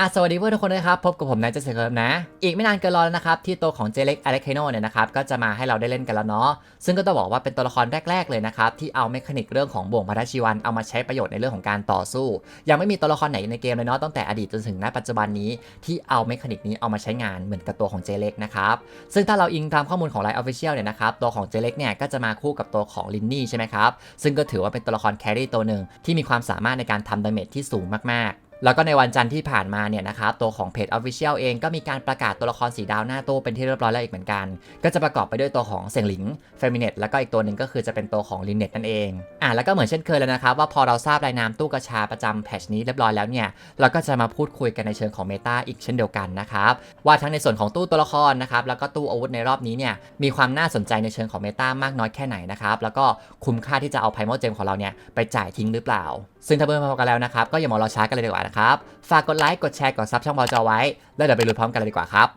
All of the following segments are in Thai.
อะสวัสดีเพื่อนทุกคนนะครับ พบกับผมนายเจสเคิร์ฟนะ อีกไม่นานเกินรอแล้วนะครับ ที่ตัวของเจเล็กอเล็กเคโนเนี่ยนะครับ ก็จะมาให้เราได้เล่นกันแล้วเนาะ ซึ่งก็ต้องบอกว่าเป็นตัวละครแรก ๆ เลยนะครับ ที่เอาเมคานิกเรื่องของบ่วงพัทชีวันเอามาใช้ประโยชน์ในเรื่องของการต่อสู้ ยังไม่มีตัวละครไหนในเกมเลยเนาะตั้งแต่อดีตจนถึงณปัจจุบันนี้ที่เอาเมคานิกนี้เอามาใช้งานเหมือนกับตัวของเจเล็กนะครับซึ่งถ้าเราอิงตามข้อมูลของไลน์ออฟฟิเชียลเนี่ยนะครับตัวของเจเล็กเนี่ยก็จะมาคู่กับตัวของลินนี่ใช่ไหมครับซึ่งก็ถือว่าเป็นตัวละครแครี่ตัวหนึ่งที่มีความสามารถในการทำดาเมจที่สูงมากๆ แล้วก็ในวันจันทร์ที่ผ่านมาเนี่ยนะครับตัวของเพจ Official เองก็มีการประกาศตัวละครสีดาวหน้าตู้เป็นที่เรียบร้อยแล้วอีกเหมือนกัน ก็จะประกอบไปด้วยตัวของเสียงหลิงเฟมิเนตแล้วก็อีกตัวหนึ่งก็คือจะเป็นตัวของลินเนตนั่นเองอะแล้วก็เหมือนเช่นเคยแล้วนะครับว่าพอเราทราบรายนามตู้กระชาประจำแพทชนี้เรียบร้อยแล้วเนี่ยเราก็จะมาพูดคุยกันในเชิงของเมตาอีกเช่นเดียวกันนะครับว่าทั้งในส่วนของตู้ตัวละครนะครับแล้วก็ตู้อาวุธในรอบนี้เนี่ยมีความน่าสนใจในเชิงของเมตามากน้อยแค่ไหนนะครับแล้วก็คุ้มค่าที่จะเอาไพโมเจมของเราเนี่ยไปจ่ายทิ้งหรือเปล่าซึ่งถ้าเพื่อนพอกันแล้วนะครับ ก็อย่ามองรอช้ากันเลยดีกว่านะครับ ฝากกดไลค์กดแชร์กดซับช่องบอจอไว้ แล้วเดี๋ยวไปลุยพร้อมกันเลยดีกว่าครับ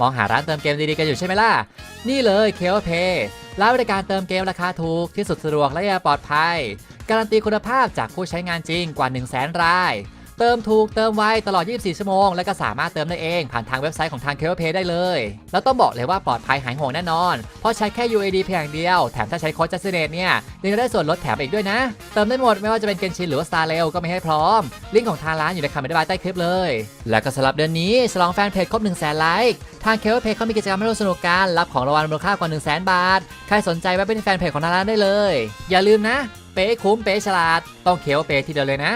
มองหาร้านเติมเกมดีๆกันอยู่ใช่ไหมล่ะ นี่เลยเค o เพย์ร้านบริการเติมเกมราคาถูกที่สุดสะดวกและยังปลอดภัย การันตีคุณภาพจากผู้ใช้งานจริงกว่า 1 0 0 0 0แราย เติมถูกเติมไวตลอด 24 ชั่วโมง และก็สามารถเติมได้เอง ผ่านทางเว็บไซต์ของทาง k e o p a y ได้เลย แล้วต้องบอกเลยว่าปลอดภัยหายห่วงแน่นอน เพราะใช้แค่ UAD เพียงอย่างเดียว แถมถ้าใช้โค้ดจัสเนตเนี่ยยังจะได้ส่วนลดแถมอีกด้วยนะ เติมได้หมดไม่ว่าจะเป็นเกนชินหรือว่า Star Rail ก็ไมีให้พร้อม ลิงก์ของทางร้านอยู่ในคำอธิบายใต้คลิปเลย และก็สำหรับเดือนนี้ฉลองแฟนเพจครบ1 0 0 0 0แไลค์ทาง k e o p a y เขามีกิจกรรมให้ร่วมสนุกกันรับของรางวัลมูลค่ากว่า 1 0 0 0 0แบาทใครสนใจแวะไปที่แฟนเพจของทางร้านได้เลย อย่าลืมนะ เป๊คุ้มเป๊ฉลาด ต้องเค o p a y ทีเดียวเลยนะ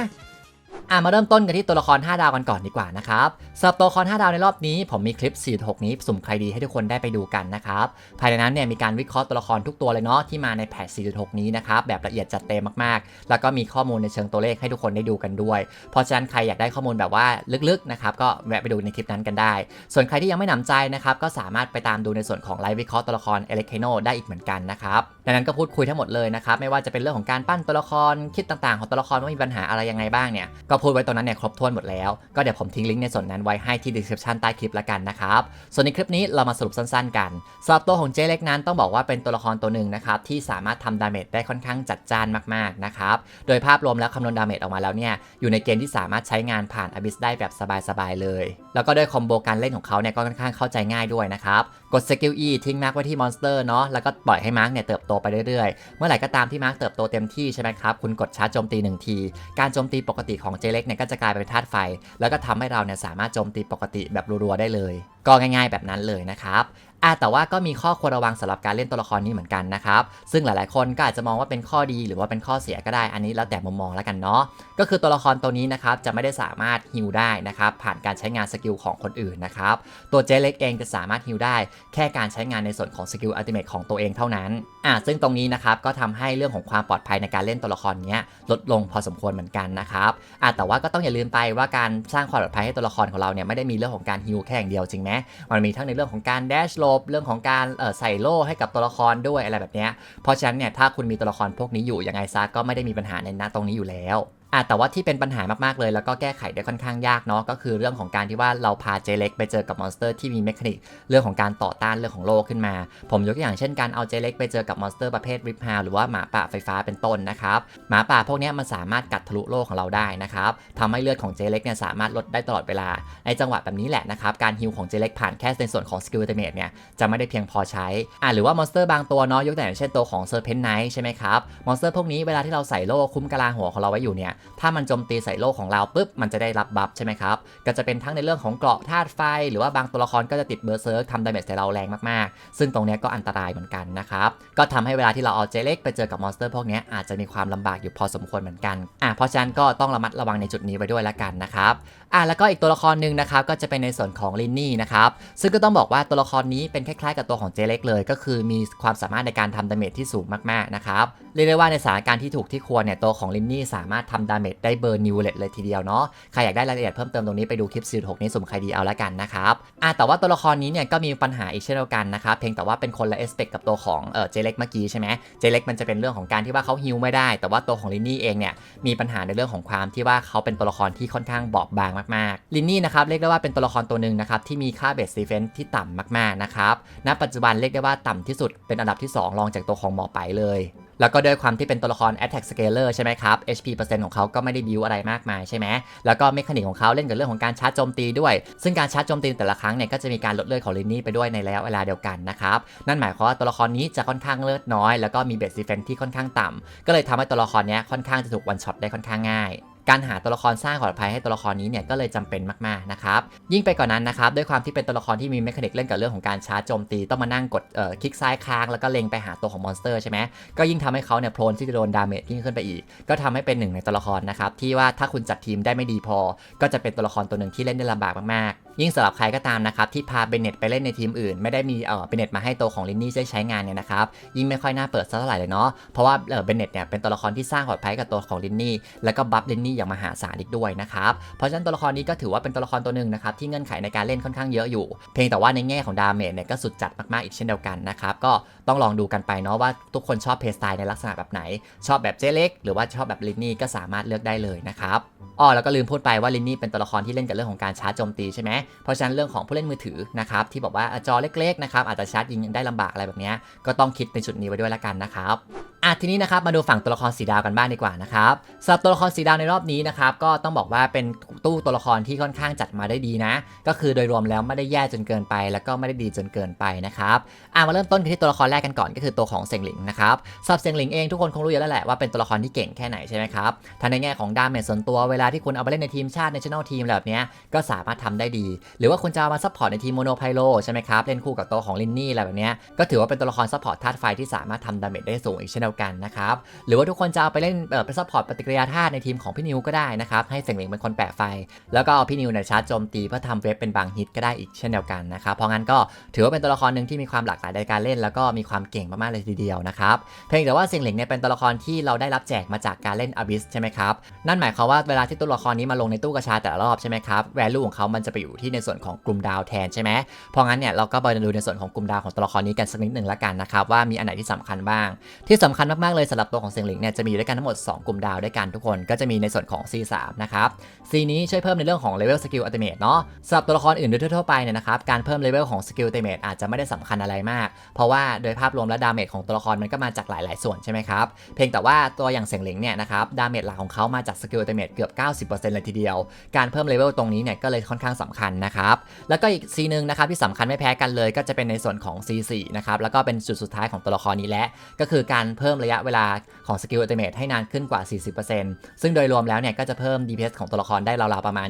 อะมาเริ่มต้นกันที่ตัวละคร 5 ดาวกันก่อนดีกว่านะครับสำหรับตัวละคร 5 ดาวในรอบนี้ ผมมีคลิป 4.6 นี้สุ่มใครดีให้ทุกคนได้ไปดูกันนะครับ ภายในนั้นเนี่ยมีการวิเคราะห์ตัวละครทุกตัวเลยเนาะที่มาในแพท4.6 นี้นะครับแบบละเอียดจัดเต็มมากๆ แล้วก็มีข้อมูลในเชิงตัวเลขให้ทุกคนได้ดูกันด้วย เพราะฉะนั้นใครอยากได้ข้อมูลแบบว่าลึกๆนะครับก็แวะไปดูในคลิปนั้นกันได้ ส่วนใครที่ยังไม่หนำใจนะครับก็สามารถไปตามดูในส่วนของไลฟ์วิเคราะห์ตัวละครเอเลเคโนได้อีกเหมือนกันนะครับดังนั้นก็พูดคุยทั้งหมดเลยนะครับไม่ว่าจะเป็นเรื่องของการปั้นตัวละครคิดต่างๆ ของตัวละครว่ามีปัญหาอะไรยังไงบ้างเนี่ยก็พูดไว้ตรงนั้นเนี่ยครบถ้วนหมดแล้ว ก็เดี๋ยวผมทิ้งลิงก์ในส่วนนั้นไว้ให้ที่ description ใต้คลิปละกันนะครับส่วนในคลิปนี้เรามาสรุปสั้นๆ กันสำหรับตัวของเจเล็กนั้นต้องบอกว่าเป็นตัวละครตัวหนึ่งนะครับที่สามารถทำดาเมจได้ค่อนข้างจัดจ้านมากๆนะครับโดยภาพรวมแล้วคำนวณดาเมจออกมาแล้วเนี่ยอยู่ในเกณฑ์ที่สามารถใช้งานผ่านอ b ิสได้แบบสบายๆเลย แล้วก็ด้วยคอมโบการเล่นของเขาเนี่ยก็ค่อนข้างเข้าใจง่ายด้วยนะครับกดสกิล E ทิ้งมาร์กไว้ที่มอนสเตอร์เนาะแล้วก็ปล่อยให้มาร์กเนี่ยเติบโตไปเรื่อยๆ เมื่อไหร่ก็ตามที่มาร์กเติบโตเต็มที่ใช่ไหมครับคุณกดชาร์จโจมตีหนึ่งทีการโจมตีปกติของเจเล็กเนี่ยก็จะกลายเป็นธาตุไฟ แล้วก็ทำให้เราเนี่ยสามารถโจมตีปกติแบบรัวๆได้เลย ก็ง่าย ๆ แบบนั้นเลยนะครับ อะแต่ว่าก็มีข้อควรระวังสำหรับการเล่นตัวละครนี้เหมือนกันนะครับซึ่งหลายๆ คนก็อาจจะมองว่าเป็นข้อดีหรือว่าเป็นข้อเสียก็ได้อันนี้แล้วแต่มุมมองแล้วกันเนาะก็คือตัวละครตัวนี้นะครับจะไม่ได้สามารถฮิลได้นะครับผ่านการใช้งานสกิลของคนอื่นนะครับตัวเจเล็กเองจะสามารถฮิลได้ แค่การใช้งานในส่วนของสกิลอัลติเมทของตัวเองเท่านั้นอะซึ่งตรงนี้นะครับก็ทำให้เรื่องของความปลอดภัยในการเล่นตัวละครนี้ลดลงพอสมควรเหมือนกันนะครับอะแต่ว่าก็ต้องอย่าลืมไปว่าการสร้างความปลอดภัยให้ตัวละครของเราเนี่ยไม่ได้มีเรื่องของการฮิลแค่อย่างเดียวจริงไหมมันมีทั้งในเรื่องของการแดชโลบเรื่องของการใส่โล่ให้กับตัวละครด้วยอะไรแบบนี้เพราะฉะนั้นเนี่ยถ้าคุณมีตัวละครพวกนี้อยู่ยังไงซะก็ไม่ได้มีปัญหาในณตรงนี้อยู่แล้ว อะแต่ว่าที่เป็นปัญหามากๆเลยแล้วก็แก้ไขได้ค่อนข้างยากเนาะก็คือเรื่องของการที่ว่าเราพาเจเล็กไปเจอกับมอนสเตอร์ที่มีเมคานิกเรื่องของการต่อต้านเรื่องของโลกขึ้นมา ผมยกตัวอย่างเช่นการเอาเจเล็กไปเจอกับมอนสเตอร์ประเภทริปฮาหรือว่าหมาป่าไฟฟ้าเป็นต้นนะครับ หมาป่าพวกนี้มันสามารถกัดทะลุโลกของเราได้นะครับทำให้เลือดของเจเล็กเนี่ยสามารถลดได้ตลอดเวลา ในจังหวะแบบนี้แหละนะครับการฮิลของเจเล็กผ่านแค่ในส่วนของสกิลเตเมทเนี่ยจะไม่ได้เพียงพอใช้อะหรือว่ามอนสเตอร์บางตัวเนาะยกตัวอย่างเช่นตัวของเซอร์เพนไนท์ใช่ไหมครับมอนสเตอร์พวกนี้เวลาที่เราใส่โล่คุ้มกะลาหัวของเราไว้อยู่เนี่ยถ้ามันโจมตีใส่โล่ของเราปุ๊บมันจะได้รับบัฟใช่ไหมครับ ก็จะเป็นทั้งในเรื่องของเกราะธาตุไฟ หรือว่าบางตัวละครก็จะติดเบอร์เซิร์กทำดาเมจใส่เราแรงมากๆ ซึ่งตรงนี้ก็อันตรายเหมือนกันนะครับ ก็ทำให้เวลาที่เราเอาเจเล็กไปเจอกับมอนสเตอร์พวกนี้อาจจะมีความลำบากอยู่พอสมควรเหมือนกันอะเพราะฉะนั้นก็ต้องระมัดระวังในจุดนี้ไว้ด้วยละกันนะครับอะแล้วก็อีกตัวละครหนึ่งนะครับก็จะเป็นในส่วนของลินนี่นะครับซึ่งก็ต้องบอกว่าตัวละครนี้เป็นคล้ายๆ กับตัวของเจเล็กเลย ก็คือมีความสามารถในการทำดาเมจที่สูงมากๆนะครับเรียกได้ว่าในสถานการณ์ที่ถูกที่ควรเนี่ยตัวของลินนี่สามารถทำดาเมจได้เบอร์นิวเลตเลยทีเดียวเนาะใครอยากได้รายละเอียดเพิ่มเติมตรงนี้ไปดูคลิป46นี้สุ่มใครดีเอาละกันนะครับอะแต่ว่าตัวละครนี้เนี่ยก็มีปัญหาอีกเช่นเดียวกันนะครับเพียงแต่ว่าเป็นคนละเอสเปกกับตัวของเออเจเล็กเมื่อกี้ใช่ไหมเจเล็กมันจะเป็นเรื่องของการที่ว่าเขาฮิลไม่ได้ แต่ว่าตัวของลินนี่เองเนี่ยมีปัญหาในเรื่องของความที่ว่าเขาเป็นตัวละครที่ค่อนข้างบอบบางมากๆลินนี่นะครับเรียกได้ว่าเป็นตัวละครตัวหนึ่งนะครับที่มีค่าเบสซีเฟนที่ต่ำมากๆนะครับณปัจจุบันเรียกได้ว่าต่ำที่สุดเป็นอันดับที่ 2 รองจากตัวของหมอไปเลย แล้วก็ด้วยความที่เป็นตัวละคร attack scaler ใช่ไหมครับ HP เปอร์เซ็นต์ของเขาก็ไม่ได้บิวอะไรมากมายใช่ไหมแล้วก็เมคานิกของเขาเล่นกับเรื่องของการชาร์จโจมตีด้วย ซึ่งการชาร์จโจมตีแต่ละครั้งเนี่ยก็จะมีการลดเลือดของลินนี่ไปด้วยในระยะเวลาเดียวกันนะครับ นั่นหมายความว่าตัวละครนี้จะค่อนข้างเลือดน้อย แล้วก็มีเบสดีเฟนที่ค่อนข้างต่ำก็เลยทำให้ตัวละครนี้ค่อนข้างจะถูกวันช็อตได้ค่อนข้างง่าย การหาตัวละครสร้างความปลอดภัยให้ตัวละครนี้เนี่ยก็เลยจำเป็นมากๆนะครับยิ่งไปกว่านนั้นนะครับด้วยความที่เป็นตัวละครที่มีเมคานิกเล่นกับเรื่องของการชาร์จโจมตีต้องมานั่งกดเอ่อคลิกซ้ายค้างแล้วก็เล็งไปหาตัวของมอนสเตอร์ใช่ไหมก็ยิ่งทำให้เขาเนี่ยโพลนที่จะโดนดาเมจยิ่งขึ้นไปอีก ก็ทำให้เป็นหนึ่งในตัวละครนะครับที่ว่าถ้าคุณจัดทีมได้ไม่ดีพอ ก็จะเป็นตัวละครตัวหนึ่งที่เล่นได้ลำบากมากๆ ยิ่งสำหรับใครก็ตามนะครับที่พาเบนเน็ตไปเล่นในทีมอื่น ไม่ได้มีเอ่อเบนเน็ตมาให้ตัวของลินนี่ได้ใช้งานเนี่ยนะครับยิ่งไม่ค่อยน่าเปิดสักเท่าไหร่เลยเนาะเพราะว่าเออเบนเน็ตเนี่ยเป็นตัวละครที่สร้างความปลอดภัยกับตัวของลินนี่แล้วก็บัฟลินนี่อย่างมหาศาลอีกด้วยนะครับเพราะฉะนั้นตัวละครนี้ก็ถือว่าเป็นตัวละครตัวหนึ่งนะครับที่เงื่อนไขในการเล่นค่อนข้างเยอะอยู่ เพียงแต่ว่าในแง่ของดาเมจเนี่ยก็สุดจัดมากๆอีกเช่นเดียวกันนะครับก็ต้องลองดูกันไปเนาะว่าทุกคนชอบเพลย์สไตล์ในลักษณะแบบไหน ชอบแบบเจเล็กหรือว่าชอบแบบลินนี่ก็สามารถเลือกได้เลยนะครับอ๋อแล้วก็ลืมพูดไปว่าลินนี่เป็นตัวละครที่เล่นกับเรื่องของการชาร์จโจมตีใช่ไหมเพราะฉะนั้นเรื่องของผู้เล่นมือถือนะครับที่บอกว่าจอเล็กๆนะครับอาจจะชาร์จยิงได้ลำบากอะไรแบบนี้ก็ต้องคิดในจุดนี้ไว้ด้วยละกันนะครับ อะทีนี้นะครับมาดูฝั่งตัวละครสีดาวกันบ้างดีกว่านะครับสำหรับตัวละครสีดาวในรอบนี้นะครับก็ต้องบอกว่าเป็นตู้ตัวละครที่ค่อนข้างจัดมาได้ดีนะ ก็คือโดยรวมแล้วไม่ได้แย่จนเกินไป แล้วก็ไม่ได้ดีจนเกินไปนะครับอะมาเริ่มต้นกันที่ตัวละครแรกกันก่อนก็คือตัวของเซงหลิงนะครับสำหรับเซงหลิงเองทุกคนคงรู้อยู่แล้วแหละว่าเป็นตัวละครที่เก่งแค่ไหนใช่ไหมครับทั้งในแง่ของดาเมจส่วนตัวเวลาที่คุณเอาไปเล่นในทีมชาติในชั่นแนลทีมแบบเนี้ยก็สามารถทำได้ดี หรือว่าคุณจะเอามาซัพพอร์ตในทีมโมโนไพโลใช่ไหมครับเล่นคู่กับตัวของลินนี่อะไรแบบนี้ก็ถือว่าเป็นตัวละครซัพพอร์ตธาตุไฟที่สามารถทำดาเมจได้สูงอีกเช่นเดียวกันนะครับ หรือว่าทุกคนจะเอาไปเล่นเอ่อเป็นซัพพอร์ตปฏิกิริยาธาตุในทีมของพี่นิวก็ได้นะครับ ให้เซงหลิงเป็นคนแปะไฟ แล้วก็เอาพี่นิวเนี่ยชาร์จโจมตีเพื่อทำเวฟเป็นบางฮิตก็ได้อีกเช่นเดียวกันนะครับ เพราะงั้นก็ถือว่าเป็นตัวละครหนึ่งที่มีความหลากหลายในการเล่น แล้วก็มีความเก่งมากๆเลยทีเดียวนะครับ เพียงแต่ว่าเซงหลิงเนี่ยเป็นตัวละครที่เราได้รับแจกมาจากการเล่นอ b ิสใช่ไหมครับ นั่นหมายความว่าเวลาที่ตัวละครนี้มาลงในตู้กระชาแต่ละรอบใช่ไหมครับแวลูของเขามันจะไปอยู่ที่ในส่วนของกลุ่มดาวแทนใช่ไหมเพราะงั้นเนี่ยเราก็ไปดูในส่วนของกลุ่มดาวของตัวละครนี้กันสักนิดหนึ่งละกันนะครับว่ามีอันไหนที่สำคัญบ้าง ที่สำคัญมากๆเลยสำหรับตัวของเซงหลิงเนี่ยจะมีด้วยกันทั้งหมด 2 กลุ่มดาวด้วยกันทุกคนก็จะมีในส่วนของ C3 นะครับ C นี้ช่วยเพิ่มในเรื่องของเลเวลสกิลอัลติเมทเนาะสำหรับตัวละครอื่นโดยทั่วไปเนี่ยนะครับการเพิ่มเลเวลของสกิลอัลติเมทอาจจะไม่ได้สำคัญอะไรมาก เพราะว่าโดยภาพรวมและดาเมจของตัวละครมันก็มาจากหลาย ๆ ส่วนใช่ไหมครับเพียงแต่ว่าตัวอย่างเสียงหลิงเนี่ยนะครับดาเมจหลักของเขามาจากสกิลอัลติเมทเกือบ 90%เลยทีเดียว การเพิ่มเลเวลตรงนี้เนี่ยก็เลยค่อนข้างสำคัญนะครับแล้วก็อีก C นึงนะครับที่สำคัญไม่แพ้กันเลย ก็จะเป็นในส่วนของ C4 นะครับแล้วก็เป็นจุดสุดท้ายของตัวละครนี้และก็คือการเพิ่มิ่มระยะเวลาของสกิลอัลติเมทให้นานขึ้นกว่า 40%ซึ่งโดยรวมแล้วเนี่ยก็จะเพิ่ม DPS ของตัวละครได้ราวๆประมาณ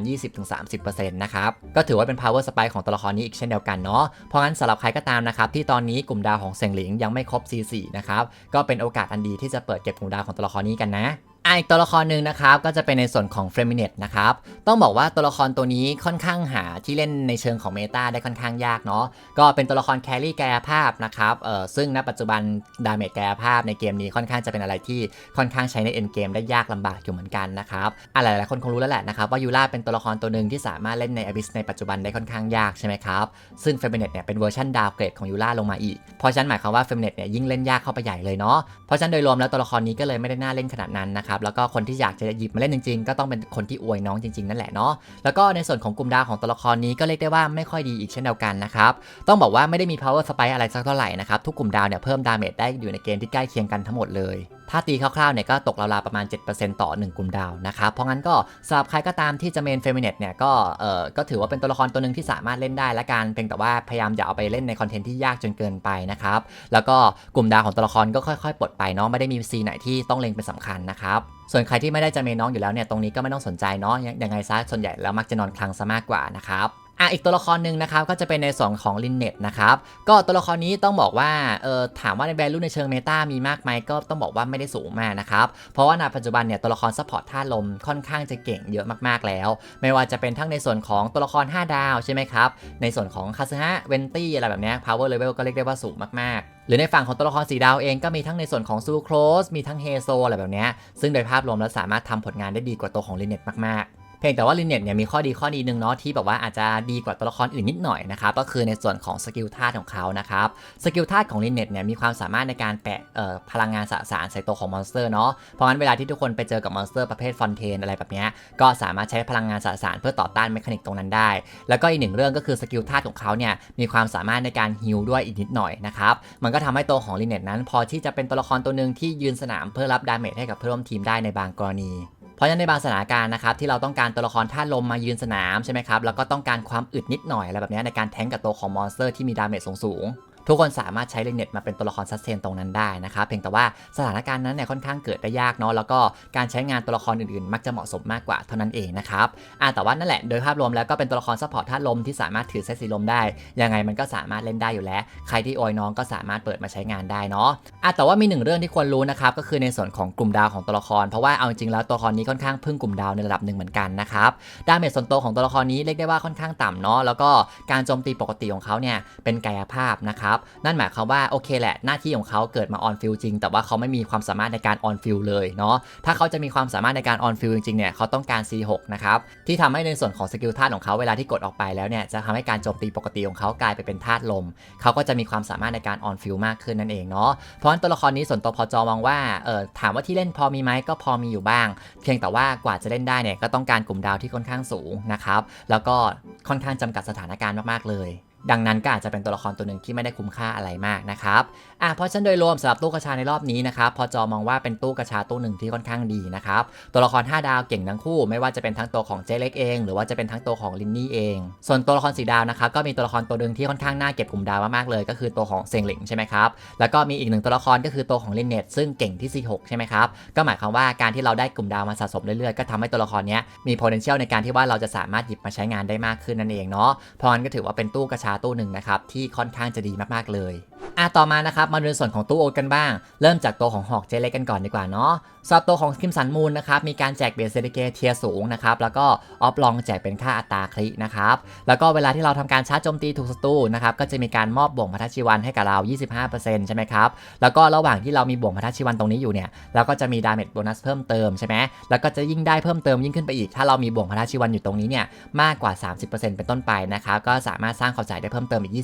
20-30%นะครับ ก็ถือว่าเป็น power spike ของตัวละครนี้อีกเช่นเดียวกันเนาะ เพราะงั้นสำหรับใครก็ตามนะครับที่ตอนนี้กลุ่มดาวของเซงหลิงยังไม่ครบ C4 นะครับ ก็เป็นโอกาสอันดีที่จะเปิดเก็บกลุ่มดาวของตัวละครนี้กันนะ อะอีกตัวละครหนึ่งนะครับก็จะเป็นในส่วนของเฟรมิเนตนะครับต้องบอกว่าตัวละครตัวนี้ค่อนข้างหาที่เล่นในเชิงของเมตาได้ค่อนข้างยากเนาะก็เป็นตัวละครแครี่กายภาพนะครับเออซึ่งณปัจจุบันดาเมจกายภาพในเกมนี้ค่อนข้างจะเป็นอะไรที่ค่อนข้างใช้ในเอ็นเกมได้ยากลำบากอยู่เหมือนกันนะครับอะหลายๆคนคงรู้แล้วแหละนะครับว่ายูราเป็นตัวละครตัวหนึ่งที่สามารถเล่นในอ b ิสในปัจจุบันได้ค่อนข้างยากใช่ไหมครับซึ่งเฟรมิเนตเนี่ยเป็นเวอร์ชันดาวเกรดของยูราลงมาอีกเพราะฉะนั้นหมายความว่าเฟรมิเนตเนี่ยยิ่งเล่นยากเข้าไปใหญ่เลยเนาะเพราะฉะนั้นโดยรวมแล้วตัวละครนี้ก็เลยไม่ได้น่าเล่นขนาดนั้นนะครับแล้วก็คนที่อยากจะหยิบมาเล่นจริง ๆ ก็ต้องเป็นคนที่อวยน้องจริง ๆ นั่นแหละเนาะ แล้วก็ในส่วนของกลุ่มดาวของตัวละครนี้ก็เรียกได้ว่าไม่ค่อยดีอีกเช่นเดียวกันนะครับ ต้องบอกว่าไม่ได้มี power spike อะไรสักเท่าไหร่นะครับ ทุกกลุ่มดาวเนี่ยเพิ่มดาเมจได้อยู่ในเกณฑ์ที่ใกล้เคียงกันทั้งหมดเลย ถ้าตีคร่าวๆเนี่ยก็ตกราวๆประมาณ 7%ต่อ 1 กลุ่มดาวนะครับเพราะงั้นก็สำหรับใครก็ตามที่จะเมนเฟมิเนตเนี่ยก็เอ่อก็ถือว่าเป็นตัวละครตัวหนึ่งที่สามารถเล่นได้และกันเพียงแต่ว่าพยายามอย่าเอาไปเล่นในคอนเทนต์ที่ยากจนเกินไปนะครับแล้วก็กลุ่มดาวของตัวละครก็ค่อยๆ ปลดไปเนาะไม่ได้มีซีไหนที่ต้องเล็งเป็นสำคัญนะครับส่วนใครที่ไม่ได้จะเมนน้องอยู่แล้วเนี่ยตรงนี้ก็ไม่ต้องสนใจเนาะยังไงซะส่วนใหญ่แล้วมักจะนอนคลังซะมากกว่านะครับ อะอีกตัวละครหนึ่งนะครับก็จะเป็นในส่วนของลินเน็ตนะครับก็ตัวละครนี้ต้องบอกว่าเออถามว่าในแวลูในเชิงเมตามีมากไหมก็ต้องบอกว่าไม่ได้สูงมากนะครับเพราะว่าในปัจจุบันเนี่ยตัวละครซัพพอร์ตท่าลมค่อนข้างจะเก่งเยอะมากๆแล้ว ไม่ว่าจะเป็นทั้งในส่วนของตัวละคร 5 ดาวใช่ไหมครับในส่วนของคาซึฮะเวนตี้อะไรแบบเนี้ย power level ก็เรียกได้ว่าสูงมากๆ หรือในฝั่งของตัวละครสีดาวเองก็มีทั้งในส่วนของซูโครสมีทั้งเฮโซอะไรแบบเนี้ยซึ่งโดยภาพรวมแล้วสามารถทำผลงานได้ดีกว่าตัวของลินเน็ตมากๆ เพียงแต่ว่าลินเน็ตเนี่ยมีข้อดีข้อดีหนึ่งเนาะที่แบบว่าอาจจะดีกว่าตัวละครอื่นนิดหน่อยนะครับก็คือในส่วนของสกิลธาตุของเขานะครับสกิลธาตุของลินเน็ตเนี่ยมีความสามารถในการแปะพลังงานสสารใส่ตัวของมอนสเตอร์เนาะเพราะงั้นเวลาที่ทุกคนไปเจอกับมอนสเตอร์ประเภทฟอนเทนอะไรแบบนี้ก็สามารถใช้พลังงานสสารเพื่อต่อต้านเมคานิกตรงนั้นได้ แล้วก็อีกหนึ่งเรื่องก็คือสกิลธาตุของเขาเนี่ยมีความสามารถในการฮิลด้วยอีกนิดหน่อยนะครับมันก็ทำให้ตัวของลินเน็ตนั้น พอที่จะเป็นตัวละครตัวหนึ่งที่ยืนสนามเพื่อรับดาเมจให้กับเพื่อนร่วมทีมได้ในบางกรณี เพราะฉะนั้นในบางสถานการณ์นะครับที่เราต้องการตัวละครท่าลมมายืนสนามใช่ไหมครับแล้วก็ต้องการความอึดนิดหน่อยอะไรแบบนี้ในการแทงกับตัวของมอนสเตอร์ที่มีดาเมจสูง ทุกคนสามารถใช้เลนเน็ตมาเป็นตัวละครซัสเซนตรงนั้นได้นะครับเพียงแต่ว่าสถานการณ์นั้นเนี่ยค่อนข้างเกิดได้ยากเนาะแล้วก็การใช้งานตัวละครอื่นๆ มักจะเหมาะสมมากกว่าเท่านั้นเองนะครับอ่าแต่ว่านั่นแหละโดยภาพรวมแล้วก็เป็นตัวละครซัพพอร์ตธาตุลมที่สามารถถือเซตสีลมได้ยังไงมันก็สามารถเล่นได้อยู่แล้ว ใครที่ออยน้องก็สามารถเปิดมาใช้งานได้เนาะอะแต่ว่ามีหนึ่งเรื่องที่ควรรู้นะครับก็คือในส่วนของกลุ่มดาวของตัวละคร เพราะว่าเอาจริงๆแล้วตัวละครนี้ค่อนข้างพึ่งกลุ่มดาวในระดับหนึ่งเหมือนกันนะครับดาเมจส่วนตัวของตัวละครนี้เรียกได้ว่าค่อนข้างต่ำเนาะแล้วก็การโจมตีปกติของเขาเนี่ยเป็นกายภาพนะครับนั่นหมายความว่าโอเคแหละหน้าที่ของเขาเกิดมาออนฟิลจริง แต่ว่าเขาไม่มีความสามารถในการออนฟิลเลยเนาะถ้าเขาจะมีความสามารถในการออนฟิลจริงๆเนี่ยเขาต้องการ C6 นะครับที่ทำให้ในส่วนของสกิลธาตุของเขาเวลาที่กดออกไปแล้วเนี่ยจะทำให้การโจมตีปกติของเขากลายไปเป็นธาตุลม เขาก็จะมีความสามารถในการออนฟิลมากขึ้นนั่นเองเนาะเพราะฉะนั้นตัวละครนี้ส่วนตัวพอจอมองว่าเออถามว่าที่เล่นพอมีไหมก็พอมีอยู่บ้าง เพียงแต่ว่ากว่าจะเล่นได้เนี่ยก็ต้องการกลุ่มดาวที่ค่อนข้างสูงนะครับแล้วก็ค่อนข้างจำกัดสถานการณ์มากๆเลย ดังนั้นก็อาจจะเป็นตัวละครตัวหนึ่งที่ไม่ได้คุ้มค่าอะไรมากนะครับอะเพราะฉะนั้นโดยรวมสำหรับตู้กระชาในรอบนี้นะครับพอจอมองว่าเป็นตู้กระชาตู้หนึ่งที่ค่อนข้างดีนะครับตัวละคร 5 ดาวเก่งทั้งคู่ ไม่ว่าจะเป็นทั้งตัวของเจเล็กเอง หรือว่าจะเป็นทั้งตัวของลินนี่เอง ส่วนตัวละครสีดาวนะครับก็มีตัวละครตัวหนึ่งที่ค่อนข้างน่าเก็บกลุ่มดาวมากๆเลย ก็คือตัวของเซงหลิงใช่ไหมครับแล้วก็มีอีกหนึ่งตัวละครก็คือตัวของลินเน็ตซึ่งเก่งที่ C6 ใช่ไหมครับก็หมายความว่าการที่เราได้กลุ่มดาวมาสะสมเรื่อยๆก็ทำให้ตัวละครนี้มี potential ในการที่ว่าเราจะสามารถหยิบมาใช้งานได้มากขึ้นนั่นเองเนาะเพราะงั้นก็ถือว่าเป็นตู้กระชาตู้หนึ่งนะครับที่ค่อนข้างจะดีมากๆเลย อะต่อมานะครับมาดูในส่วนของตู้โอตกันบ้าง เริ่มจากตัวของหอกเจเล็กกันก่อนดีกว่าเนาะสำหรับตัวของคิมสันมูนนะครับมีการแจกเบสเซติเกเทียสูงนะครับแล้วก็ออฟลองแจกเป็นค่าอัตราคลินะครับแล้วก็เวลาที่เราทำการชาร์จโจมตีถูกศัตรูนะครับก็จะมีการมอบบ่วงพัทชีวันให้กับเรา 25%ใช่ไหมครับแล้วก็ระหว่างที่เรามีบ่วงพัทชีวันตรงนี้อยู่เนี่ยเราก็จะมีดาเมจโบนัสเพิ่มเติมใช่ไหมแล้วก็จะยิ่งได้เพิ่มเติมยิ่งขึ้นไปอีก ถ้าเรามีบ่วงพัทชีวันอยู่ตรงนี้เนี่ยมากกว่า 30%เป็นต้นไปนะครับก็สามารถสร้างความจ่ายได้เพิ่มเติมอีก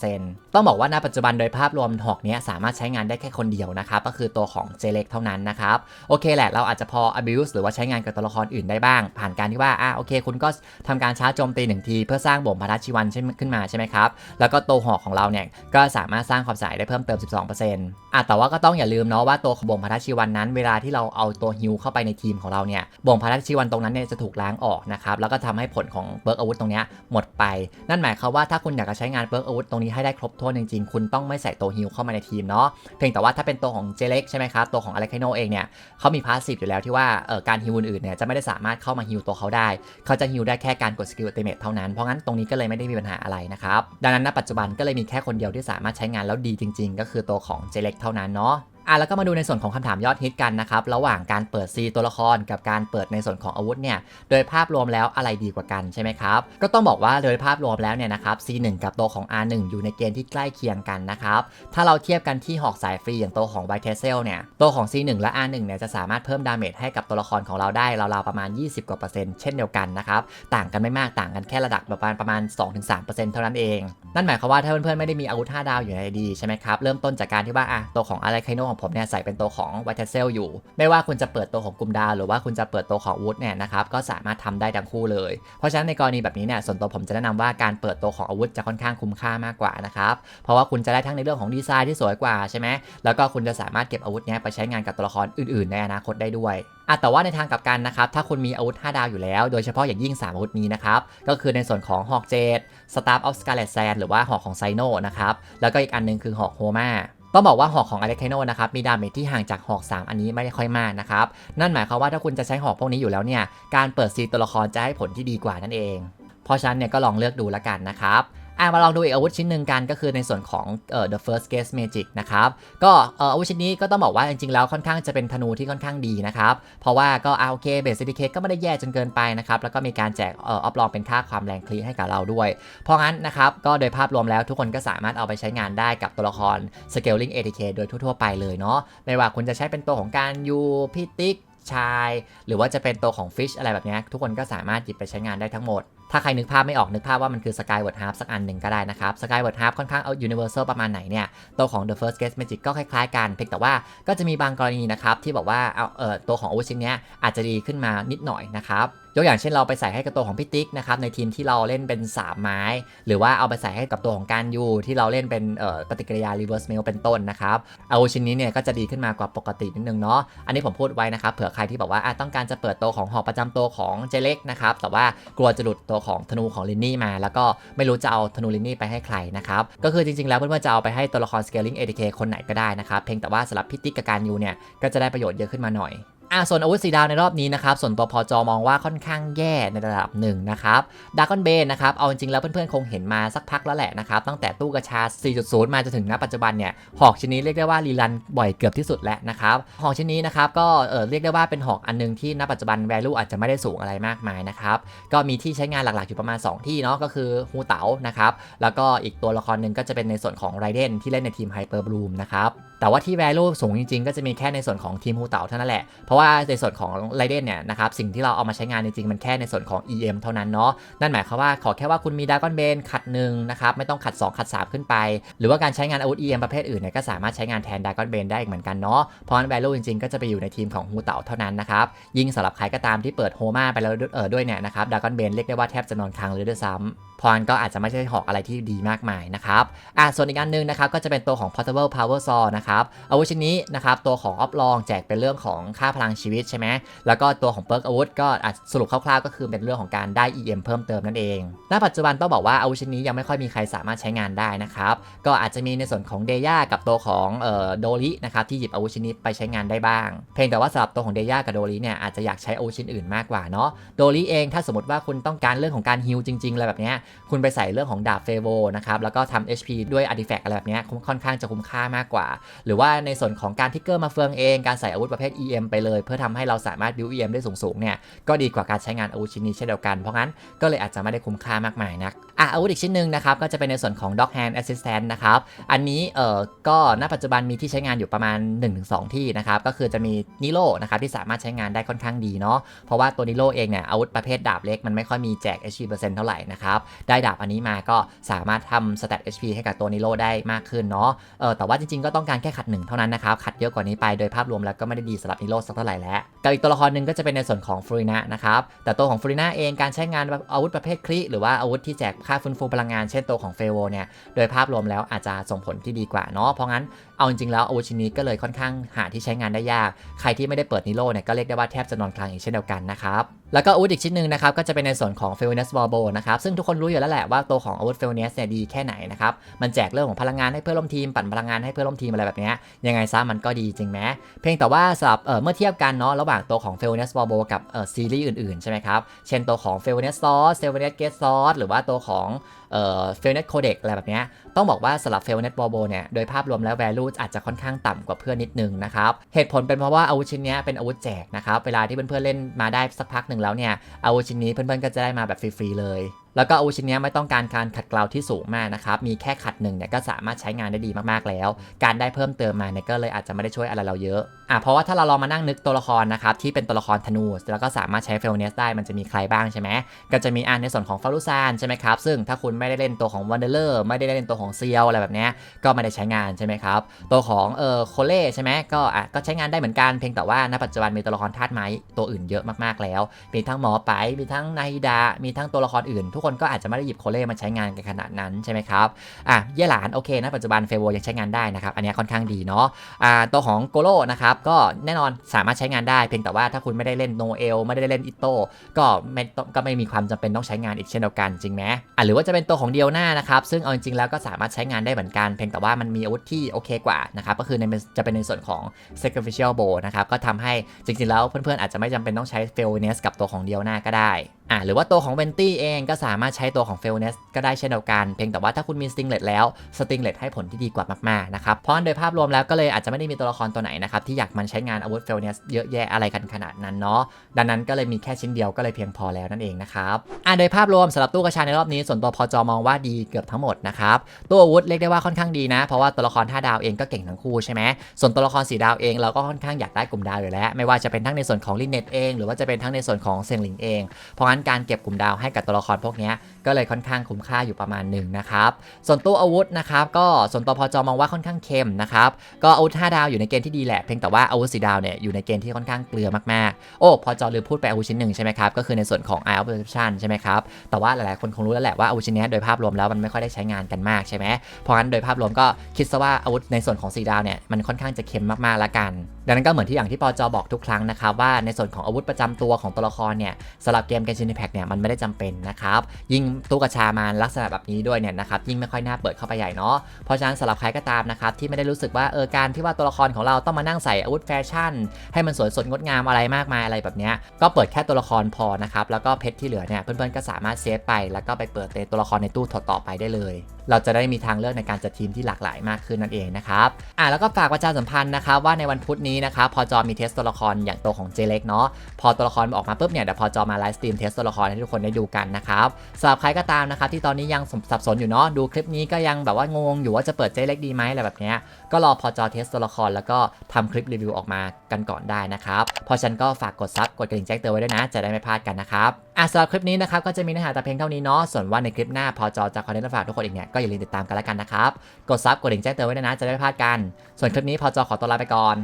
24%ต้องบอกว่าณปัจจุบันโดยภาพรวมหอกนี้สามารถใช้งานได้แค่คนเดียวนะครับก็คือตัวของเจเล็กเท่านั้นนะครับโอเคแหละเราอาจจะพอ abuse หรือว่าใช้งานกับตัวละครอื่นได้บ้าง ผ่านการที่ว่าอะโอเค คุณก็ทำการชาร์จโจมตีหนึ่งที เพื่อสร้างบ่มพัทชีวันขึ้นมาใช่ไหมครับแล้วก็ตัวหอกของเราเนี่ยก็สามารถสร้างความสายได้เพิ่มเติม 12%อะแต่ว่าก็ต้องอย่าลืมเนาะว่าตัวบ่มพัทชีวันนั้น เวลาที่เราเอาตัวฮิวเข้าไปในทีมของเราเนี่ยบ่มพัทชีวันตรงนั้นเนี่ยจะถูกล้างออกนะครับแล้วก็ทำให้ผลของเบิร์กอาวุธตรงนี้หมดไป นั่นหมายความว่าถ้าคุณอยากจะใช้งานเบิร์กอาวุธตรงนี้ให้ได้ครบถ้วนจริงๆคุณต้องไไม่ใส่ตัวฮิวเข้ามาในทีมเนาะเพียงแต่ว่าถ้าเป็นตัวของเจเล็กใช่ไหมครับตัวของอเล็กไคโนเองเนี่ยเขามีพาสซีฟอยู่แล้วที่ว่าการฮิวอื่นๆเนี่ยจะไม่ได้สามารถเข้ามาฮิวตัวเขาได้ เขาจะฮิวได้แค่การกดสกิลอัลติเมทเท่านั้นเพราะงั้นตรงนี้ก็เลยไม่ได้มีปัญหาอะไรนะครับดังนั้นณปัจจุบันก็เลยมีแค่คนเดียวที่สามารถใช้งานแล้วดีจริง ๆ ก็คือตัวของเจเล็กเท่านั้นเนาะ อะแล้วก็มาดูในส่วนของคำถามยอดฮิตกันนะครับระหว่างการเปิด C ตัวละครกับการเปิดในส่วนของอาวุธเนี่ยโดยภาพรวมแล้วอะไรดีกว่ากันใช่ไหมครับก็ต้องบอกว่าโดยภาพรวมแล้วเนี่ยนะครับ C1 กับตัวของ R1 อยู่ในเกณฑ์ที่ใกล้เคียงกันนะครับถ้าเราเทียบกันที่หอกสายฟรีอย่างตัวของไวเทเซลเนี่ยตัวของ C1 และ R1 เนี่ยจะสามารถเพิ่มดาเมจให้กับตัวละครของเราได้ราวๆประมาณ 20กว่าเปอร์เซ็นต์เช่นเดียวกันนะครับต่างกันไม่มากต่างกันแค่ระดับประมาณประมาณ 2-3%เท่านั้นเอง นั่นหมายความว่าถ้าเพื่อนๆไม่ได้มีอาวุธ5ดาวอยู่ในดีใช่ไหมครับเริ่มต้นจากการที่ว่าอะตัวของอะไรไคโนของผมเนี่ยใส่เป็นตัวของไวท์เซลอยู่ ไม่ว่าคุณจะเปิดตัวของกลุ่มดาว หรือว่าคุณจะเปิดตัวของวูดเนี่ยนะครับก็สามารถทำได้ทั้งคู่เลย เพราะฉะนั้นในกรณีแบบนี้เนี่ยส่วนตัวผมจะแนะนำว่าการเปิดตัวของอาวุธจะค่อนข้างคุ้มค่ามากกว่านะครับเพราะว่าคุณจะได้ทั้งในเรื่องของดีไซน์ที่สวยกว่าใช่ไหมแล้วก็คุณจะสามารถเก็บอาวุธเนี้ยไปใช้งานกับตัวละครอื่น ๆ ในอนาคตได้ด้วยอะแต่ว่าในทางกลับกันนะครับ ถ้าคุณมีอาวุธ 5 ดาวอยู่แล้ว โดยเฉพาะอย่างยิ่ง 3 อาวุธนี้นะครับ ก็คือในส่วนของหอกเจดสตาร์ออฟสกาเลตแซนหรือว่าหอกของไซโนนะครับ แล้วก็อีกอันนึงคือหอกโฮมา ต้องบอกว่าหอกของอเล็กไทโนนะครับมีดาเมจที่ห่างจากหอก 3 อันนี้ไม่ได้ค่อยมากนะครับนั่นหมายความว่าถ้าคุณจะใช้หอกพวกนี้อยู่แล้วเนี่ยการเปิดซีตัวละครจะให้ผลที่ดีกว่านั่นเอง เพราะฉะนั้นเนี่ยก็ลองเลือกดูแล้วกันนะครับ อะมาลองดูอีกอาวุธชิ้นหนึ่งกันก็คือในส่วนของเอ่อ the first guest magic นะครับ ก็เอ่ออาวุธชิ้นนี้ก็ต้องบอกว่าจริงๆแล้วค่อนข้างจะเป็นธนูที่ค่อนข้างดีนะครับ เพราะว่าก็อะโอเคเบสซิติเคก็ไม่ได้แย่จนเกินไปนะครับ แล้วก็มีการแจกเอ่อออฟลองเป็นค่าความแรงคลีให้กับเราด้วย เพราะงั้นนะครับ ก็โดยภาพรวมแล้วทุกคนก็สามารถเอาไปใช้งานได้กับตัวละคร scaling ATK โดยทั่วๆไปเลยเนาะไม่ว่าคุณจะใช้เป็นตัวของการยูพิติกชาย หรือว่าจะเป็นตัวของ Fish อะไรแบบนี้ทุกคนก็สามารถหยิบไปใช้งานได้ทั้งหมดถ้าใครนึกภาพไม่ออกนึกภาพว่ามันคือ Skyward Harp สักอันหนึ่งก็ได้นะครับ Skyward Harp ค่อนข้างเอา Universal ประมาณไหนเนี่ย ตัวของ The First Guest Magic ก็คล้ายๆกัน เพียงแต่ว่าก็จะมีบางกรณีนะครับที่บอกว่าเอาเออตัวของอาวุธชิ้นเนี้ยอาจจะดีขึ้นมานิดหน่อยนะครับยกอย่างเช่นเราไปใส่ให้กับตัวของพี่ติ๊กนะครับในทีมที่เราเล่นเป็น3ไม้ หรือว่าเอาไปใส่ให้กับตัวของการยูที่เราเล่นเป็นปฏิกิริยา reverse mail เป็นต้นนะครับอาชิ้นนี้เนี่ยก็จะดีขึ้นมากว่าปกตินิดนึงเนาะอันนี้ผมพูดไว้นะครับเผื่อใครที่บอกว่าต้องการจะเปิดตัวของหอประจำตัวของเจเล็กนะครับแต่ว่ากลัวจะหลุดตัวของธนูของลินนี่มา แล้วก็ไม่รู้จะเอาธนูลินนี่ไปให้ใครนะครับ ก็คือจริงๆ แล้วเพื่อนๆจะเอาไปให้ตัวละคร scaling ATK คนไหนก็ได้นะครับ เพียงแต่ว่าสำหรับพิติกกับการยูเนี่ยก็จะได้ประโยชน์เยอะขึ้นมาหน่อย อะส่วนอาวุธสีดาวในรอบนี้นะครับ ส่วนตัวพอจอมองว่าค่อนข้างแย่ในระดับหนึ่งนะครับดากอนเบนนะครับ เอาจริงๆแล้วเพื่อนๆ คงเห็นมาสักพักแล้วแหละนะครับ ตั้งแต่ตู้กระชา 4.0 มาจนถึงณปัจจุบันเนี่ย หอกชิ้นนี้เรียกได้ว่ารีรันบ่อยเกือบที่สุดแล้วนะครับ หอกชิ้นนี้นะครับ ก็เออเรียกได้ว่าเป็นหอกอันนึงที่ณปัจจุบัน value อาจจะไม่ได้สูงอะไรมากมายนะครับ ก็มีที่ใช้งานหลักๆอยู่ประมาณ 2 ที่เนาะ ก็คือฮูเต๋านะครับ แล้วก็อีกตัวละครหนึ่งก็จะเป็นในส่วนของไรเดนที่เล่นในทีมไฮเปอร์บลูมนะครับ แต่ว่าที่ value สูงจริงๆ ก็จะมีแค่ในส่วนของทีมฮูเต๋าเท่านั้นแหละ เพราะว่าในส่วนของไรเดนเนี่ยนะครับสิ่งที่เราเอามาใช้งานจริงๆ มันแค่ในส่วนของ EM เท่านั้นเนาะนั่นหมายความว่าขอแค่ว่าคุณมีดากอนเบนขัดหนึ่งนะครับไม่ต้องขัด 2 ขัด 3 ขึ้นไป หรือว่าการใช้งานอาวุธ EM ประเภทอื่นเนี่ยก็สามารถใช้งานแทนดากอนเบนได้อีกเหมือนกันเนาะเพราะฉะนั้น value จริงๆ ก็จะไปอยู่ในทีมของฮูเต๋าเท่านั้นนะครับยิ่งสำหรับใครก็ตามที่เปิดโฮมาไปแล้วเออด้วยเนี่ยนะครับดากอนเบนเรียกได้ว่าแทบจะนอนค้างเลยด้วยซ้ำพราะฉะนั้นก็อาจจะไม่ใช่หอกอะไรที่ดีมากมายนะครับอะส่วนอีกอันหนึงนะครับก็จะเป็นตัวของ portable power saw นะครับอาวุธชิ้นนี้นะครับตัวของออฟลองแจกเป็นเรื่องของค่าพลังชีวิตใช่ไหมแล้วก็ตัวของเปิร์กอาวุธก็อาจสรุปคร่าวๆ ก็คือเป็นเรื่องของการได้ EM เพิ่มเติมนั่นเองณปัจจุบันต้องบอกว่าอาวุธชิ้นนี้ยังไม่ค่อยมีใครสามารถใช้งานได้นะครับก็อาจจะมีในส่วนของเดย่ากับตัวของเอ่อโดรินะครับที่หยิบอาวุธชิ้นนี้ไปใช้งานได้บ้าง เพียงแต่ว่าสำหรับตัวของเดย่ากับโดริเนี่ยอาจจะอยากใช้อาวุธชิ้นอื่นมากกว่าเนาะโดริเองถ้าสมมติว่าคุณต้องการเรื่องของการฮิลจริงๆอะไรแบบเนี้ยคุณไปใส่เรื่องของดาบเฟโวนะครับ แล้วก็ทำ HP ด้วยอาร์ติแฟกอะไรแบบนี้ค่อนข้างจะคุ้มค่ามากกว่า หรือว่าในส่วนของการทิกเกอร์มาเฟืองเอง การใส่อาวุธประเภท EM ไปเลย เพื่อทำให้เราสามารถบิว EM ได้สูงๆ เนี่ย ก็ดีกว่าการใช้งานอาวุธชิ้นนี้เช่นเดียวกัน เพราะงั้นก็เลยอาจจะไม่ได้คุ้มค่ามากมายนักอะอาวุธอีกชิ้นหนึ่งนะครับก็จะเป็นในส่วนของ Dog Hand Assistant นะครับ อันนี้เอ่อก็ณปัจจุบันมีที่ใช้งานอยู่ประมาณ 1-2 ที่นะครับ ก็คือจะมีนิโลนะครับที่สามารถใช้งานได้ค่อนข้างดีเนาะ เพราะว่าตัวนิโลเองเนี่ยอาวุธประเภทดาบเล็กมันไม่ค่อยมีแจก HP เปอร์เซ็นต์เท่าไหร่นะครับได้ดาบอันนี้มาก็สามารถทำ stat HP ให้กับตัวนิโลได้มากขึ้นเนาะเออแต่ว่าจริงๆก็ต้องการแค่ขัดหนึ่งเท่านั้นนะครับขัดเยอะกว่านี้ไปโดยภาพรวมแล้วก็ไม่ได้ดีสำหรับนิโลสักเท่าไหร่แล้วกับอีกตัวละครหนึ่งก็จะเป็นในส่วนของฟรูนะนะครับแต่ตัวของฟรูนะเองการใช้งานอาวุธประเภทคริหรือว่าอาวุธที่แจกค่าฟื้นฟูพลังงานเช่นตัวของเฟโวเนี่ยโดยภาพรวมแล้วอาจจะส่งผลที่ดีกว่าเนาะเพราะงั้นเอาจริงๆแล้วอาวุธชิ้นนี้ก็เลยค่อนข้างหาที่ใช้งานได้ยาก ใครที่ไม่ได้เปิดนิโลเนี่ยก็เรียกได้ว่าแทบจะนอนกลางอีกเช่นเดียวกันนะครับแล้วก็อาวุธอีกชิ้นหนึ่งนะครับก็จะเป็นในส่วนของ f e l n e s w a r b o นะครับซึ่งทุกคนรู้อยู่แล้วแหละว่าตัวของอาวุธ f e l n e s เนี่ยดีแค่ไหนนะครับมันแจกเรื่องของพลังงานให้เพื่อนร่วมทีมปั่นพลังงานให้เพื่อนร่วมทีมอะไรแบบเนี้ยยังไงซะมันก็ดีจริงไหมเพียงแต่ว่าสำหรับเเมื่อเทียบกันเนาะระหว่างตัวของ f e l n e s w a r b o กับซีรีส์อื่นๆใช่ไหมครับเช่นตัวของ f e l n e s Sauce f e l n e s Get Sauce หรือว่าตัวของเอ่อ f e l n e s Codex อะไรแบบนี้ต้องบอกว่าสำหรับ f e l n e s w a r b o เนี่ยโดยภาพรวมแล้ว value อาจจะค่อนข้างต่ำกว่าเพื่อนนิดนึงนะครับ เหตุผลเป็นเพราะว่าอาวุธชิ้นนี้เป็นอาวุธแจกนะครับ เวลาที่เพื่อนๆเล่นมาได้สักพักหนึ่งแล้วเนี่ย อาวุธชิ้นนี้เพื่อนๆก็จะได้มาแบบฟรีๆเลย แล้วก็อาวุธชิ้นนี้ไม่ต้องการการขัดเกลาที่สูงมากนะครับ มีแค่ขัดหนึ่งเนี่ยก็สามารถใช้งานได้ดีมากๆแล้ว การได้เพิ่มเติมมาเนี่ยก็เลยอาจจะไม่ได้ช่วยอะไรเราเยอะอะเพราะว่าถ้าเราลองมานั่งนึกตัวละครนะครับที่เป็นตัวละครธนู แล้วก็สามารถใช้เฟลเนสได้มันจะมีใครบ้างใช่ไหมก็จะมีอ่านในส่วนของฟารุซานใช่ไหมครับซึ่งถ้าคุณไม่ได้เล่นตัวของวันเดอร์ไม่ได้เล่นตัวของเซียวอะไรแบบเนี้ยก็ไม่ได้ใช้งานใช่ไหมครับตัวของเออโคเล่ใช่ไหมก็อะก็ใช้งานได้เหมือนกันเพียงแต่ว่าณปัจจุบันมีตัวละครธาตุไม้ตัวอื่นเยอะมากๆแล้ว มีทั้งหมอไปมีทั้งนาฮิดามีทั้งตัวละครอื่นทุกคนก็อาจจะไม่ได้หยิบโคเล่มาใช้งานกันขนาดนั้นใช่ไหมครับอะเย่หลานโอเคนะปัจจุบันเฟโวยังใช้งานได้นะครับอันนี้ค่อนข้างดีเนาะอ่าตัวของโกโลนะครับก็แน่นอนสามารถใช้งานได้ เพียงแต่ว่าถ้าคุณไม่ได้เล่นโนเอลไม่ได้เล่นอิโต้ก็ไม่ก็ไม่มีความจำเป็นต้องใช้งานอีกเช่นเดียวกันจริงไหมอะหรือว่าจะเป็นตัวของเดียวหน้านะครับซึ่งเอาจริงๆแล้วก็สามารถใช้งานได้เหมือนกัน เพียงแต่ว่ามันมีอาวุธที่โอเคกว่านะครับก็คือในจะเป็นในส่วนของ sacrificial bow นะครับก็ทำให้จริงๆแล้วเพื่อนๆอาจจะไม่จำเป็นต้องใช้ f a i l n e s s กับตัวของเดียวหน้าก็ได้อ่าหรือว่าตัวของเวนตี้เองก็สามารถใช้ตัวของเฟลเนสก็ได้เช่นเดียวกัน เพียงแต่ว่าถ้าคุณมีสติงเลตแล้วสติงเลตให้ผลที่ดีกว่ามากๆนะครับเพราะโดยภาพรวมแล้วก็เลยอาจจะไม่ได้มีตัวละครตัวไหนนะครับที่อยากมันใช้งานอาวุธเฟลเนสเยอะแยะอะไรกันขนาดนั้นเนาะดังนั้นก็เลยมีแค่ชิ้นเดียวก็เลยเพียงพอแล้วนั่นเองนะครับอ่าโดยภาพรวมสำหรับตู้กระชาในรอบนี้ ส่วนตัวพอจอมองว่าดีเกือบทั้งหมดนะครับตัวอาวุธเรียกได้ว่าค่อนข้างดีนะ เพราะว่าตัวละคร5ดาวเองก็เก่งทั้งคู่ใช่ไหมส่วนตัวละคร4ดาวเองเราก็ค่อนข้างอยากได้กลุ่มดาวอยู่แล้ว ไม่ว่าจะเป็นทั้งในส่วนของลินเน็ตเอง หรือว่าจะเป็นทั้งในส่วนของเซงลิงเองเพราะนการเก็บกลุ่มดาวให้กับตัวละครพวกนี้ก็เลยค่อนข้างคุ้มค่าอยู่ประมาณหนึ่งนะครับ ส่วนตู้อาวุธนะครับก็ส่วนตัวพอจอมองว่าค่อนข้างเค็มนะครับก็อาวุธ5ดาวอยู่ในเกณฑ์ที่ดีแหละเพียงแต่ว่าอาวุธ4ดาวเนี่ยอยู่ในเกณฑ์ที่ค่อนข้างเกลือมากๆ โอ้พอจอลืมพูดไปอาวุธชิ้นหนึ่งใช่ไหมครับก็คือในส่วนของ Eye of Perception ใช่ไหมครับแต่ว่าหลายๆคนคงรู้แล้วแหละว่าอาวุธชิ้นเนี้ยโดยภาพรวมแล้วมันไม่ค่อยได้ใช้งานกันมากใช่ไหมเพราะงั้นโดยภาพรวมก็คิดซะว่าอาวุธในส่วนของ4ดาวเนี่ยมันค่อนข้างจะเค็มมากๆละกัน ดังนั้นก็เหมือนที่อย่างที่ปอจอบอกทุกครั้งนะครับว่าในส่วนของอาวุธประจำตัวของตัวละครเนี่ยสำหรับเกม Genshin Impact เนี่ยมันไม่ได้จำเป็นนะครับยิ่งตู้กระชามาลักษณะแบบนี้ด้วยเนี่ยนะครับยิ่งไม่ค่อยน่าเปิดเข้าไปใหญ่เนาะเพราะฉะนั้นสำหรับใครก็ตามนะครับที่ไม่ได้รู้สึกว่าเออการที่ว่าตัวละครของเราต้องมานั่งใส่อาวุธแฟชั่น ให้มันสวยสดงดงามอะไรมากมายอะไรแบบเนี้ยก็เปิดแค่ตัวละครพอนะครับแล้วก็เพชรที่เหลือเนี่ยเพื่อนๆก็สามารถเซฟไป แล้วก็ไปเปิดในตัวละครในตู้ต่อไปได้เลยเราจะได้มีทางเลือกในการจัดทีมที่หลากหลายมากขึ้นนั่นเองนะครับอะแล้วก็ฝากประชาสัมพันธ์นะครับว่าในวันพุธนี้นะครับพอจอมีเทสตัวละครอย่างตัวของเจเล็กเนาะพอตัวละครออกมาปุ๊บเนี่ยเดี๋ยวพอจอมาไลฟ์สตรีมเทสตัวละครให้ทุกคนได้ดูกันนะครับสำหรับใครก็ตามนะครับที่ตอนนี้ยังสับสนอยู่เนาะดูคลิปนี้ก็ยังแบบว่างงอยู่ว่าจะเปิดเจเล็กดีไหมอะไรแบบเนี้ยก็รอพอจอเทสตัวละคร แล้วก็ทำคลิปรีวิวออกมากันก่อนได้นะครับพราะฉะนันก็ฝากกดซับกดกระดิ่งแจ้งเตือนไว้ด้วยนะ จะได้ไม่พลาดกันนะครับอะสำหรับคลิปนี้นะครับก็จะมีเนื้อหาแต่เพียงเท่านี้เนาะส่วนว่าในคลิปหน้าพอจอจะคอนเทนต์ฝากทุกคนอีกเนี่ยก็อย่าลืมติดตามกันแล้วกันนะครับ กดซับกดกระดิ่งแจ้งเตือนไว้ด้วยนะจะได้ไม่พลาดกัน ส่วนคลิปนี้พอจอขอตัวลาไปก่อน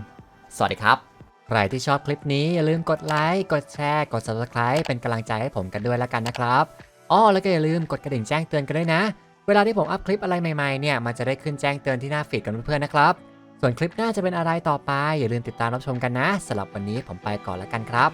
สวัสดีครับ ใครที่ชอบคลิปนี้อย่าลืมกดไลค์ กดแชร์ กด subscribe เป็นกำลังใจให้ผมกันด้วยแล้วกันนะครับอ้อแล้วก็อย่าลืมกดกระดิ่งแจ้งเตือนกันด้วยนะ เวลาที่ผมอัพคลิปอะไรใหม่ๆเนี่ยมันจะได้ขึ้นแจ้งเตือนที่หน้าฟีดกันเพื่อนๆนะครับ ส่วนคลิปหน้าจะเป็นอะไรต่อไป อย่าลืมติดตามรับชมกันนะสำหรับวันนี้ผมไปก่อนแล้วกันครับ